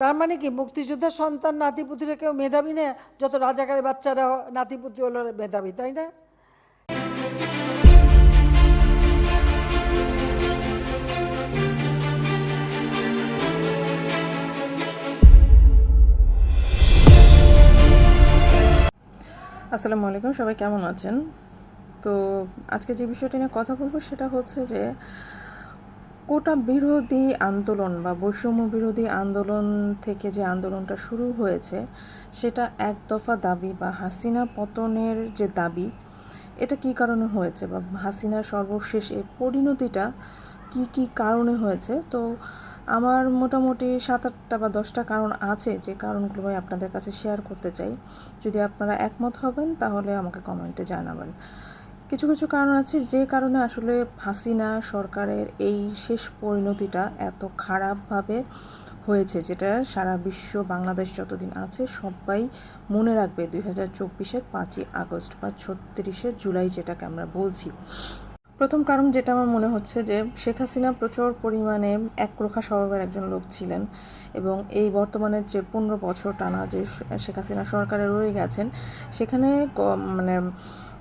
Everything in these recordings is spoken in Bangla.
তার মানে কি? মুক্তিযোদ্ধার সন্তান নাতিপুতিরা কেউ মেধাবী না? যত রাজাকারের বাচ্চারা নাতিপুতি হলো মেধাবী, তাই না? আসসালামু আলাইকুম, সবাই কেমন আছেন? তো আজকে যে বিষয়টি নিয়ে কথা বলব সেটা হচ্ছে যে কোটা বিরোধী আন্দোলন বা বৈষম্য বিরোধী আন্দোলন থেকে যে আন্দোলনটা শুরু হয়েছে, সেটা এক দফা দাবি বা হাসিনা পতনের যে দাবি, এটা কী কারণে হয়েছে বা হাসিনার সর্বশেষ এই পরিণতিটা কি কি কারণে হয়েছে? তো আমার মোটামুটি সাত আটটা বা দশটা কারণ আছে, যে কারণগুলো আমি আপনাদের কাছে শেয়ার করতে চাই। যদি আপনারা একমত হবেন, তাহলে আমাকে কমেন্টে জানাবেন। কিছু কিছু কারণ আছে যে কারণে আসলে হাসিনা সরকারের এই শেষ পরিণতিটা এত খারাপভাবে হয়েছে, যেটা সারা বিশ্ব, বাংলাদেশ যতদিন আছে সবাই মনে রাখবে দুই হাজার চব্বিশের পাঁচই আগস্ট বা ছত্রিশে জুলাই যেটাকে আমরা বলছি। প্রথম কারণ যেটা আমার মনে হচ্ছে যে শেখ হাসিনা প্রচুর পরিমাণে একরোখা স্বভাবের একজন লোক ছিলেন এবং এই বর্তমানের যে পনেরো বছর টানা যে শেখ হাসিনা সরকারে রয়ে গেছেন, সেখানে মানে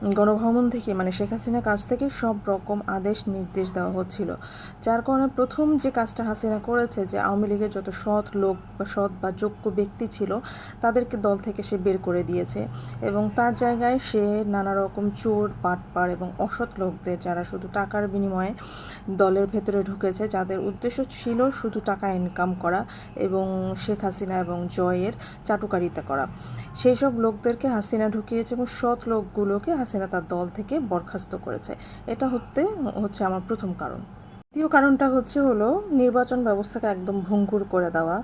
গণভবন থেকে মানে শেখ হাসিনার কাছ থেকে সব রকম আদেশ, নির্দেশ দেওয়া হচ্ছিল। যার কারণে প্রথম যে কাজটা হাসিনা করেছে, যে আওয়ামী লীগের যত সৎ লোক বা সৎ বা যোগ্য ব্যক্তি ছিল, তাদেরকে দল থেকে সে বের করে দিয়েছে। এবং তার জায়গায় সে নানা রকম চোর পাটপার এবং অসৎ লোকদের, যারা শুধু টাকার বিনিময়ে দলের ভেতরে ঢুকেছে, যাদের উদ্দেশ্য ছিল শুধু টাকা ইনকাম করা এবং শেখ হাসিনা এবং জয়ের চাটুকারিতা করা। সেই সব লোকদেরকে হাসিনা ঢুকিয়েছে এবং সৎ লোকগুলোকে হাসিনা তার দল থেকে বরখাস্ত করেছে। এটা হতে, হচ্ছে আমার প্রথম কারণ। দ্বিতীয় কারণটা হচ্ছে হলো, নির্বাচন ব্যবস্থাকে একদম ভঙ্গুর করে দেওয়া।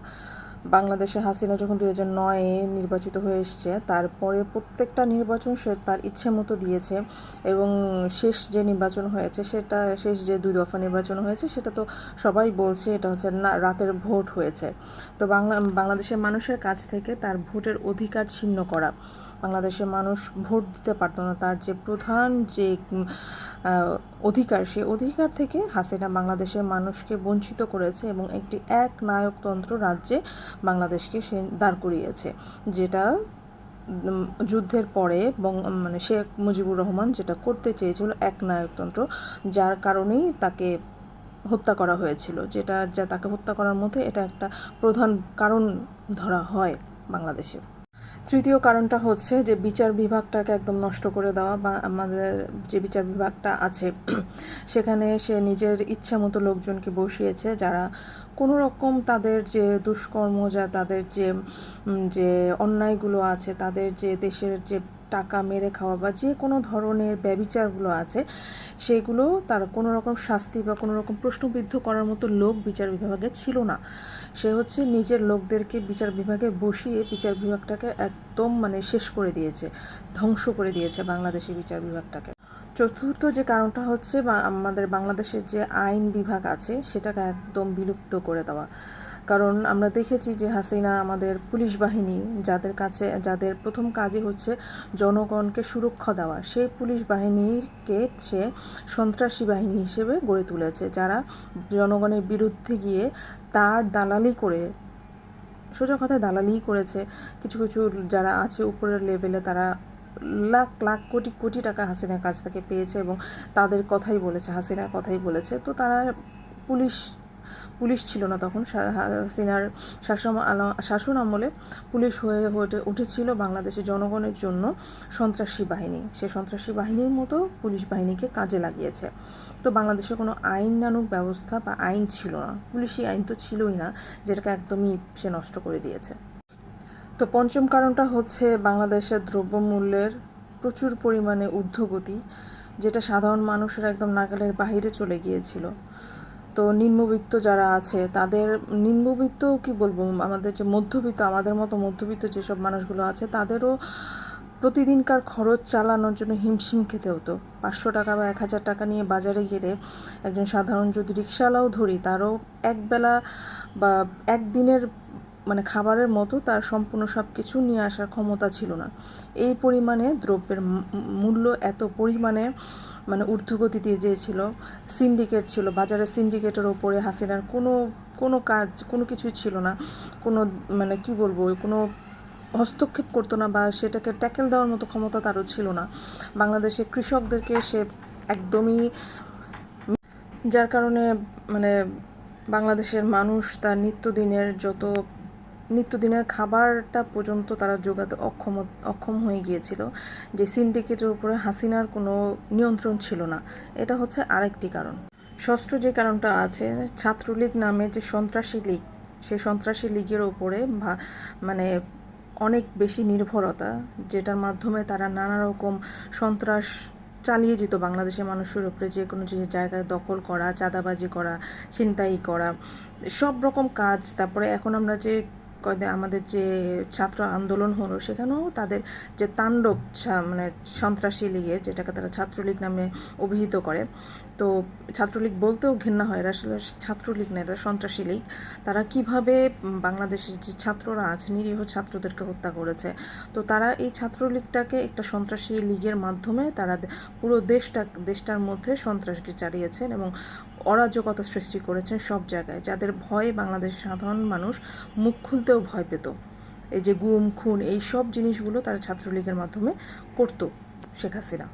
বাংলাদেশে হাসিনা যখন দু হাজার নয়ে নির্বাচিত হয়ে এসছে, তারপরে প্রত্যেকটা নির্বাচন সে তার ইচ্ছে মতো দিয়েছে এবং শেষ যে নির্বাচন হয়েছে সেটা, শেষ যে দুই দফা নির্বাচন হয়েছে সেটা তো সবাই বলছে এটা হচ্ছে না, রাতের ভোট হয়েছে। তো বাংলা, বাংলাদেশের মানুষের কাছ থেকে তার ভোটের অধিকার ছিন্ন করা। বাংলাদেশের মানুষ ভোট দিতে পারতো না। তার যে প্রধান যে অধিকার, সে অধিকার থেকে হাসিনা বাংলাদেশের মানুষকে বঞ্চিত করেছে এবং একটি এক নায়কতন্ত্র রাজ্যে বাংলাদেশকে সে দাঁড় করিয়েছে, যেটা যুদ্ধের পরে মানে শেখ মুজিবুর রহমান যেটা করতে চেয়েছিল এক নায়কতন্ত্র, যার কারণেই তাকে হত্যা করা হয়েছিল, যেটা, যা তাকে হত্যা করার মধ্যে এটা একটা প্রধান কারণ ধরা হয় বাংলাদেশে। তৃতীয় কারণটা হচ্ছে যে বিচার বিভাগটাকে একদম নষ্ট করে দেওয়া বা আমাদের যে বিচার বিভাগটা আছে, সেখানে সে নিজের ইচ্ছা মতো লোকজনকে বসিয়েছে যারা কোনো রকম তাদের যে দুষ্কর্ম, যা তাদের যে যে অন্যায়গুলো আছে, তাদের যে দেশের যে টাকা মেরে খাওয়া বা যে কোনো ধরনের ব্যবিচারগুলো আছে, সেগুলো তার কোনো রকম শাস্তি বা কোনো রকম প্রশ্নবিদ্ধ করার মতো লোক বিচার বিভাগে ছিল না। সে হচ্ছে নিজের লোকদেরকে বিচার বিভাগে বসিয়ে বিচার বিভাগটাকে একদম মানে শেষ করে দিয়েছে, ধ্বংস করে দিয়েছে বাংলাদেশের বিচার বিভাগটাকে। চতুর্থ যে কারণটা হচ্ছে আমাদের বাংলাদেশের যে আইন বিভাগ আছে, সেটাকে একদম বিলুপ্ত করে দেওয়া। কারণ আমরা দেখেছি যে হাসিনা আমাদের পুলিশ বাহিনী, যাদের কাছে, যাদের প্রথম কাজই হচ্ছে জনগণকে সুরক্ষা দেওয়া, সেই পুলিশ বাহিনীকে সে সন্ত্রাসী বাহিনী হিসেবে গড়ে তুলেছে, যারা জনগণের বিরুদ্ধে গিয়ে তার দালালি করে, সোজা কথায় দালালি করেছে। কিছু কিছু যারা আছে উপরের লেভেলে তারা লাখ লাখ কোটি কোটি টাকা হাসিনার কাছ থেকে পেয়েছে এবং তাদের কথাই বলেছে, হাসিনার কথাই বলেছে। তো তারা পুলিশ পুলিশ ছিল না তখন, সা- হাসিনার শাসন শাসন আমলে পুলিশ হয়ে হয়ে উঠেছিল বাংলাদেশের জনগণের জন্য সন্ত্রাসী বাহিনী। সে সন্ত্রাসী বাহিনীর মতো পুলিশ বাহিনীকে কাজে লাগিয়েছে। তো বাংলাদেশে কোনো আইনানুগ ব্যবস্থা বা আইন ছিল না। পুলিশি আইন তো ছিলই না, যেটাকে একদমই সে নষ্ট করে দিয়েছে। তো পঞ্চম কারণটা হচ্ছে বাংলাদেশের দ্রব্যমূল্যের প্রচুর পরিমাণে ঊর্ধ্বগতি, যেটা সাধারণ মানুষের একদম নাগালের বাইরে চলে গিয়েছিল। তো নিম্নবিত্ত যারা আছে, তাদের নিম্নবিত্ত কি বলব? আমাদের যে মধ্যবিত্ত, আমাদের মতো মধ্যবিত্ত যেসব মানুষগুলো আছে, তাদেরও প্রতিদিনকার খরচ চালানোর জন্য হিমশিম খেতে হতো। পাঁচশো টাকা বা এক হাজার টাকা নিয়ে বাজারে গেলে একজন সাধারণ যদি রিক্সাওয়ালাও ধরি, তারও একবেলা বা একদিনের মানে খাবারের মতো তার সম্পূর্ণ সব কিছু নিয়ে আসার ক্ষমতা ছিল না। এই পরিমাণে দ্রব্যের মূল্য এত পরিমাণে মানে ঊর্ধ্বগতি দিয়ে যেয়েছিল সিন্ডিকেট ছিল, বাজারের সিন্ডিকেটের ওপরে হাসিনার কোনো কোনো কাজ, কোনো কিছুই ছিল না। কোনো মানে কি বলব, কোনো হস্তক্ষেপ করতো না বা সেটাকে ট্যাকেল দেওয়ার মতো ক্ষমতা তারও ছিল না। বাংলাদেশে কৃষকদেরকে সে একদমই যার কারণে মানে বাংলাদেশের মানুষ তার নিত্যদিনের যত নিত্যদিনের খাবারটা পর্যন্ত তারা যোগাতে অক্ষম অক্ষম হয়ে গিয়েছিল যে সিন্ডিকেটের উপরে হাসিনার কোনো নিয়ন্ত্রণ ছিল না। এটা হচ্ছে আরেকটি কারণ। ষষ্ঠ যে কারণটা আছে, ছাত্রলীগ নামে যে সন্ত্রাসী লীগ, সেই সন্ত্রাসী লীগের ওপরে মানে অনেক বেশি নির্ভরতা, যেটার মাধ্যমে তারা নানা রকম সন্ত্রাস চালিয়ে যেত বাংলাদেশের মানুষের উপরে, যে কোনো যে জায়গায় দখল করা, চাঁদাবাজি করা, ছিনতাই করা, সব রকম কাজ। তারপরে এখন আমরা যে কয়দিন আমাদের যে ছাত্র আন্দোলন হলো, সেখানেও তাদের যে তাণ্ডব মানে সন্ত্রাসী লীগে, যেটাকে তারা ছাত্রলীগ নামে অভিহিত করে তো ছাত্রলীগ বলতেও ঘৃণা হয়। এরা আসলে ছাত্রলীগ না এটা সন্ত্রাসী লীগ। তারা কীভাবে বাংলাদেশের যে ছাত্ররা আছে, নিরীহ ছাত্রদেরকে হত্যা করেছে, তো তারা এই ছাত্রলীগটাকে একটা সন্ত্রাসী লীগের মাধ্যমে তারা পুরো দেশটা, দেশটার মধ্যে সন্ত্রাসকে চালিয়েছেন এবং অরাজকতা সৃষ্টি করেছেন সব জায়গায়, যাদের ভয়ে বাংলাদেশের সাধারণ মানুষ মুখ খুলতেও ভয় পেত। এই যে গুম, খুন, এই সব জিনিসগুলো তারা ছাত্রলীগের মাধ্যমে করতো শেখ হাসিনা।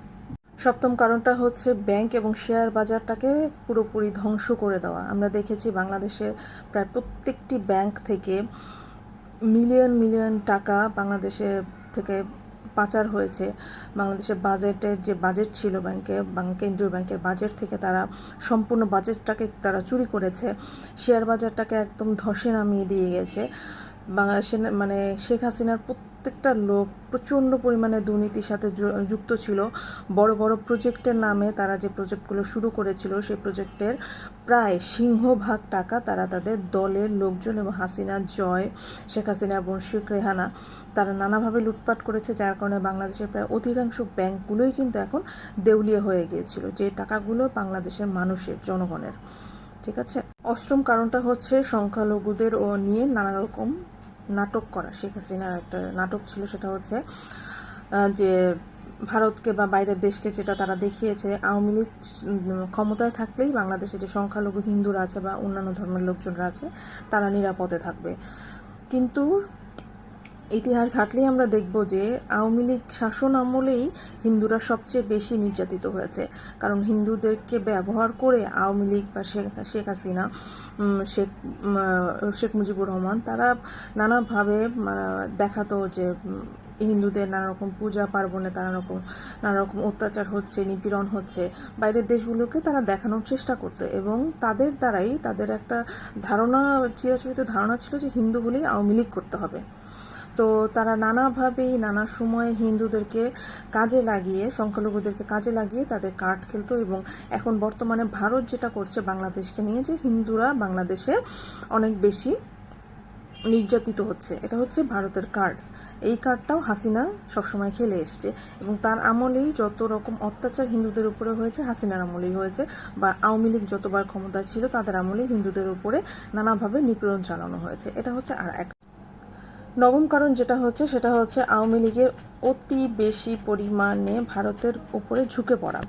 সপ্তম কারণটা হচ্ছে ব্যাংক এবং শেয়ার বাজারটাকে পুরোপুরি ধ্বংস করে দেওয়া। আমরা দেখেছি বাংলাদেশের প্রায় প্রত্যেকটি ব্যাংক থেকে মিলিয়ন মিলিয়ন টাকা বাংলাদেশের থেকে পাচার হয়েছে। বাংলাদেশের বাজেটের যে বাজেট ছিল ব্যাংকে কেন্দ্রীয় ব্যাংকের বাজেট থেকে তারা সম্পূর্ণ বাজেটটাকে তারা চুরি করেছে। শেয়ার বাজারটাকে একদম ধসে নামিয়ে দিয়ে গেছে। বাংলাদেশের মানে শেখ হাসিনার প্রত্যেকটা লোক প্রচণ্ড পরিমাণে দুর্নীতির সাথে যুক্ত ছিল। বড় বড় প্রজেক্টের নামে তারা যে প্রজেক্টগুলো শুরু করেছিল, সেই প্রজেক্টের প্রায় সিংহভাগ টাকা তারা তাদের দলের লোকজন এবং হাসিনা জয়, শেখ হাসিনা এবং শেখ রেহানা, তারা নানাভাবে লুটপাট করেছে, যার কারণে বাংলাদেশের প্রায় অধিকাংশ ব্যাংকগুলোই কিন্তু এখন দেউলিয়া হয়ে গিয়েছিল, যে টাকাগুলো বাংলাদেশের মানুষের, জনগণের। ঠিক আছে? অষ্টম কারণটা হচ্ছে সংখ্যালঘুদের ও নিয়ে নানা রকম নাটক করা, শেখ হাসিনার একটা নাটক ছিল, সেটা হচ্ছে যে ভারতকে বা বাইরের দেশকে যেটা তারা দেখিয়েছে, আওয়ামী লীগ ক্ষমতায় থাকলেই বাংলাদেশে যে সংখ্যালঘু হিন্দুরা আছে বা অন্যান্য ধর্মের লোকজনরা আছে, তারা নিরাপদে থাকবে। কিন্তু ইতিহাস ঘাটলেই আমরা দেখব যে আওয়ামী লীগ শাসন আমলেই হিন্দুরা সবচেয়ে বেশি নির্যাতিত হয়েছে। কারণ হিন্দুদেরকে ব্যবহার করে আওয়ামী লীগ বা শেখ হাসিনা শেখ শেখ মুজিবুর রহমান, তারা নানাভাবে দেখাতো যে হিন্দুদের নানা রকম পূজা পার্বণে নানা রকম নানা রকম অত্যাচার হচ্ছে, নিপীড়ন হচ্ছে। বাইরের দেশগুলোকে তারা দেখানোর চেষ্টা করতো এবং তাদের দ্বারাই তাদের একটা ধারণা, চিরাচরিত ধারণা ছিল যে হিন্দু হলেই আওয়ামী লীগ করতে হবে। তো তারা নানাভাবেই নানা সময় হিন্দুদেরকে কাজে লাগিয়ে, সংখ্যালঘুদেরকে কাজে লাগিয়ে তাদের কার্ড খেলতো এবং এখন বর্তমানে ভারত যেটা করছে বাংলাদেশকে নিয়ে যে হিন্দুরা বাংলাদেশে অনেক বেশি নির্যাতিত হচ্ছে, এটা হচ্ছে ভারতের কার্ড। এই কার্ডটাও হাসিনা সবসময় খেলে এসছে এবং তার আমলেই যত রকম অত্যাচার হিন্দুদের উপরে হয়েছে, হাসিনার আমলেই হয়েছে বা আওয়ামী লীগ যতবার ক্ষমতা ছিল তাদের আমলেই হিন্দুদের উপরে নানাভাবে নিপীড়ন চালানো হয়েছে। এটা হচ্ছে আর এক নবম কারণ যেটা হচ্ছে, সেটা হচ্ছে আওয়ামী লীগের অতি বেশি পরিমাণে ভারতের উপরে ঝুঁকে পড়া।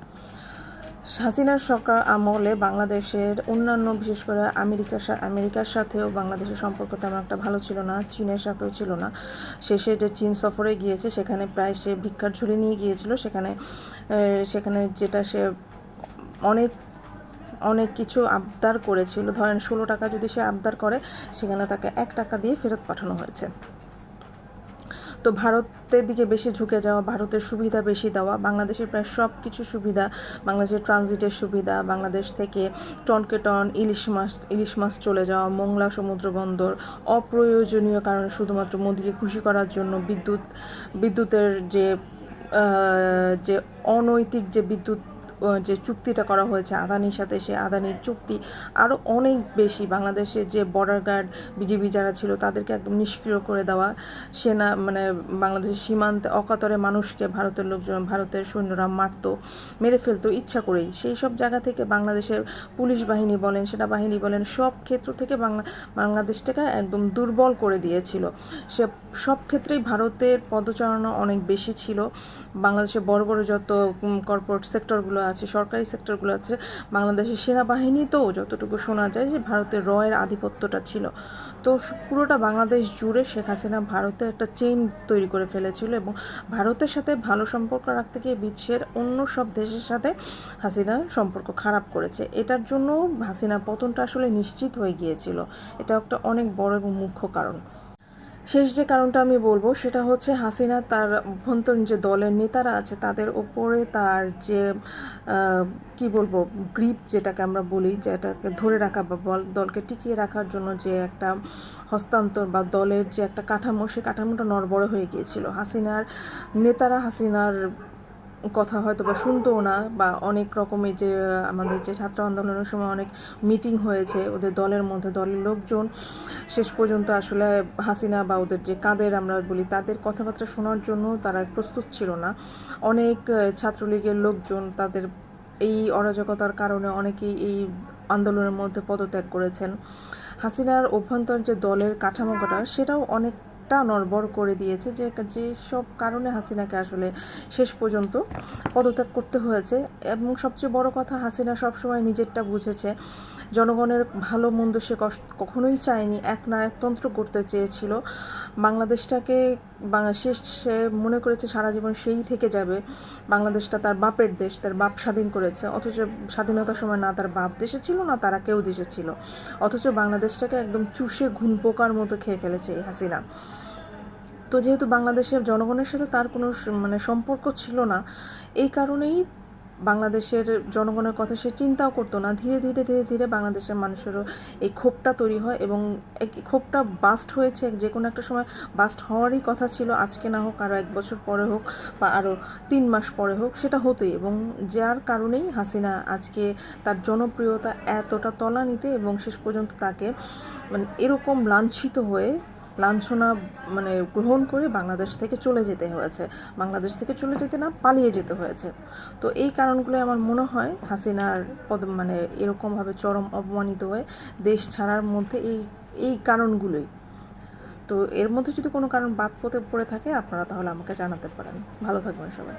হাসিনার সরকার আমলে বাংলাদেশের অন্যান্য, বিশেষ করে আমেরিকার আমেরিকার সাথেও বাংলাদেশের সম্পর্ক তেমন একটা ভালো ছিল না, চীনের সাথেও ছিল না। শেষে যে চীন সফরে গিয়েছে, সেখানে প্রায় সে ভিক্ষার ঝুলি নিয়ে গিয়েছিল। সেখানে সেখানে যেটা সে অনেক অনেক কিছু আবদার করেছিল। ধরেন ষোলো টাকা যদি সে আবদার করে, সেখানে তাকে এক টাকা দিয়ে ফেরত পাঠানো হয়েছে। তো ভারতের দিকে বেশি ঝুঁকে যাওয়া, ভারতের সুবিধা বেশি দেওয়া, বাংলাদেশের প্রায় সব কিছু সুবিধা, বাংলাদেশের ট্রানজিটের সুবিধা, বাংলাদেশ থেকে টনকে টন ইলিশ মাছ ইলিশ মাছ চলে যাওয়া, মোংলা সমুদ্র বন্দর, অপ্রয়োজনীয় কারণে শুধুমাত্র মোদীকে খুশি করার জন্য বিদ্যুৎ, বিদ্যুতের যে যে অনৈতিক যে বিদ্যুৎ যে চুক্তিটা করা হয়েছে আদানির সাথে, সে আদানির চুক্তি আরও অনেক বেশি। বাংলাদেশের যে বর্ডার গার্ড বিজিবি যারা ছিল, তাদেরকে একদম নিষ্ক্রিয় করে দেওয়া। সেনা মানে বাংলাদেশের সীমান্তে অকাতরে মানুষকে ভারতের লোকজন, ভারতের সৈন্যরা মারতো, মেরে ফেলতো ইচ্ছা করেই। সেই সব জায়গা থেকে বাংলাদেশের পুলিশ বাহিনী বলেন, সেনাবাহিনী বলেন, সব ক্ষেত্র থেকে বাংলা, বাংলাদেশটাকে একদম দুর্বল করে দিয়েছিল। সে সব ক্ষেত্রেই ভারতের পদচারণা অনেক বেশি ছিল। বাংলাদেশে বড় বড় যত কর্পোরেট সেক্টরগুলো আছে, সরকারি সেক্টরগুলো আছে, বাংলাদেশের সেনাবাহিনীতেও যতটুকু শোনা যায় যে ভারতের রয়ের আধিপত্যটা ছিল। তো পুরোটা বাংলাদেশ জুড়ে শেখ হাসিনা ভারতের একটা চেইন তৈরি করে ফেলেছিল এবং ভারতের সাথে ভালো সম্পর্ক রাখতে গিয়ে বিশ্বের অন্য সব দেশের সাথে হাসিনা সম্পর্ক খারাপ করেছে। এটার জন্য হাসিনার পতনটা আসলে নিশ্চিত হয়ে গিয়েছিল। এটা একটা অনেক বড় এবং মুখ্য কারণ। শেষ যে কারণটা আমি বলব, সেটা হচ্ছে হাসিনা তার অভ্যন্তরীণ যে দলের নেতারা আছে, তাদের ওপরে তার যে কি বলব গ্রিপ যেটাকে আমরা বলি, যেটাকে ধরে রাখা বা বল- দলকে টিকিয়ে রাখার জন্য যে একটা হস্তান্তর বা দলের যে একটা কাঠামো, সে কাঠামোটা নড়বড়ে হয়ে গিয়েছিল। হাসিনার নেতারা, হাসিনার কথা হয়তো বা শুনতেও না বা অনেক রকমের যে আমাদের যে ছাত্র আন্দোলনের সময় অনেক মিটিং হয়েছে, ওদের দলের মধ্যে দলের লোকজন। শেষ পর্যন্ত আসলে হাসিনা বা ওদের যে কাদের আমরা বলি তাদের কথাবার্তা শোনার জন্য তারা প্রস্তুত ছিল না। অনেক ছাত্রলীগের লোকজন তাদের এই অরাজকতার কারণে অনেকেই এই আন্দোলনের মধ্যে পদত্যাগ করেছেন। হাসিনার অভ্যন্তর যে দলের কাঠামোটা সেটাও অনেকটা নড়বড় করে দিয়েছে যে যেসব কারণে হাসিনাকে আসলে শেষ পর্যন্ত পদত্যাগ করতে হয়েছে। এবং সবচেয়ে বড় কথা, হাসিনা সবসময় নিজেরটা বুঝেছে। জনগণের ভালো মন্দ সে কখনোই চায়নি, এক নায়কতন্ত্র করতে চেয়েছিল। বাংলাদেশটাকে বাংলা শেষ সে মনে করেছে সারা জীবন সেই থেকে যাবে। বাংলাদেশটা তার বাপের দেশ, তার বাপ স্বাধীন করেছে। অথচ স্বাধীনতার সময় না তার বাপ দেশে ছিল, না তারা কেউ দেশে ছিল। অথচ বাংলাদেশটাকে একদম চুষে ঘুন পোকার মতো খেয়ে ফেলেছে এই হাসিনা। তো যেহেতু বাংলাদেশের জনগণের সাথে তার কোনো মানে সম্পর্ক ছিল না, এই কারণেই বাংলাদেশের জনগণের কথা সে চিন্তাও করতো না। ধীরে ধীরে ধীরে ধীরে বাংলাদেশের মানুষেরও এই ক্ষোভটা তৈরি হয় এবং এই ক্ষোভটা বাস্ট হয়েছে। যে কোনো একটা সময় বাস্ট হওয়ারই কথা ছিল, আজকে না হোক আরও এক বছর পরে হোক বা আরও তিন মাস পরে হোক, সেটা হতোই এবং যার কারণেই হাসিনা আজকে তার জনপ্রিয়তা এতটা তলানিতে এবং শেষ পর্যন্ত তাকে মানে এরকম লাঞ্ছিত হয়ে লাঞ্ছনা মানে গ্রহণ করে বাংলাদেশ থেকে চলে যেতে হয়েছে। বাংলাদেশ থেকে চলে যেতে না, পালিয়ে যেতে হয়েছে। তো এই কারণগুলো আমার মনে হয় হাসিনার পদ মানে এরকমভাবে চরম অপমানিত হয়ে দেশ ছাড়ার মধ্যে এই এই কারণগুলোই। তো এর মধ্যে যদি কোনো কারণ বাদ পড়ে পড়ে থাকে, আপনারা তাহলে আমাকে জানাতে পারেন। ভালো থাকবেন সবাই।